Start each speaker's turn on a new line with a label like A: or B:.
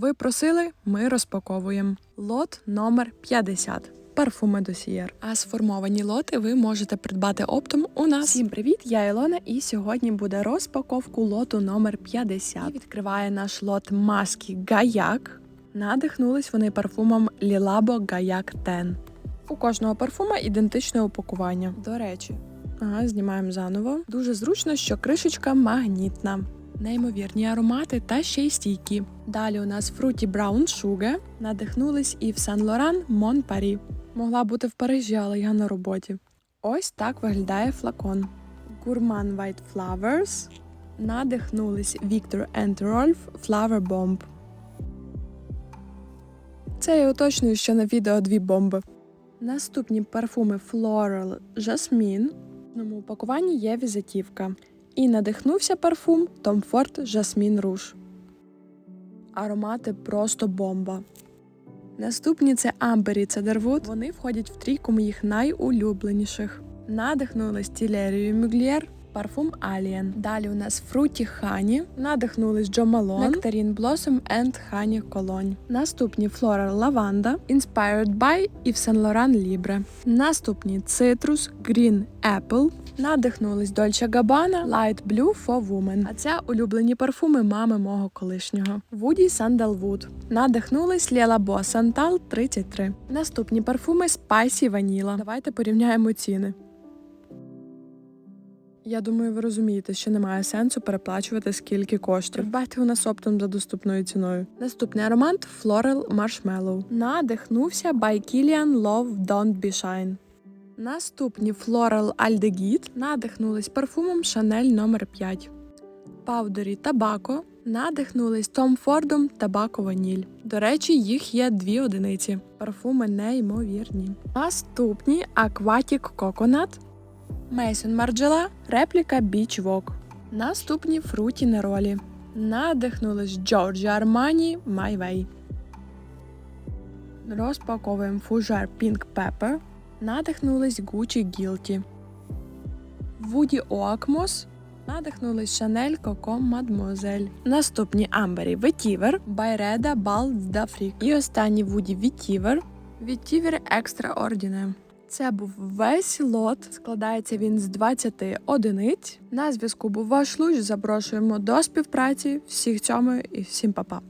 A: Ви просили, ми розпаковуємо. Лот номер 50. Парфуми досієр. А сформовані лоти ви можете придбати оптом у нас. Всім привіт! Я Ілона, і сьогодні буде розпаковку лоту номер 50. І відкриває наш лот маски Гаяк. Надихнулись вони парфумом Лілабо Гаяк Тен. У кожного парфума ідентичне упакування. До речі, ага, знімаємо заново. Дуже зручно, що кришечка магнітна. Неймовірні аромати та ще й стійкі. Далі у нас Fruity Brown Sugar. Надихнулись і в Сан Лоран Мон Парі. Могла бути в Парижі, але я на роботі. Ось так виглядає флакон. Gourmand White Flowers. Надихнулись Victor and Rolf Flower Bomb. Це я уточнюю, що на відео дві бомби. Наступні парфуми Floral Jasmine. В упакуванні є візитівка. І надихнувся парфум Tom Ford Jasmine Rouge. Аромати просто бомба. Наступні це Амбері Цедервуд. Вони входять в трійку моїх найулюбленіших. Надихнулись Тілерією Мюглєр, парфум Alien. Далі у нас Fruity Honey, надихнулись Джо Малон, Nectarine Blossom and Honey Cologne. Наступні Floral Lavanda, Inspired by і Saint Laurent Libre. Наступні Citrus Green Apple, надихнулись Dolce Gabbana, Light Blue for Women. А це улюблені парфуми мами мого колишнього. Woody Sandalwood. Надихнулись Лєла Бо Santal 33. Наступні парфуми Spicy Vanilla. Давайте порівняємо ціни. Я думаю, ви розумієте, що немає сенсу переплачувати скільки коштує. Придбайте у нас оптом за доступною ціною. Наступний аромат Floral Marshmallow. Надихнувся by Kilian Love Don't Be Shine. Наступні Floral Aldegid надихнулись парфумом Chanel номер 5 Powdery Tobacco надихнулись Tom Fordом Табако Ваніль. До речі, їх є дві одиниці. Парфуми неймовірні. Наступні Aquatic Coconut Мейсон Марджела, репліка Beach Walk. Наступні фруті неролі. Надихнулись Джорджі Армані Way. Розпаковуємо фужер Pink Pepper. Надихнулись Gucci Guilty. Вуді Оакмос. Надихнулись Chanel Coco Mademoiselle. Наступні Амбері Vetiver, Байреда Dafrik. І останній Вуді Vetiver, Vetiver Extraordinaire. Це був весь лот. Складається він з 20 одиниць. На зв'язку був ваш луч. Запрошуємо до співпраці. Всіх цьому і всім па-па.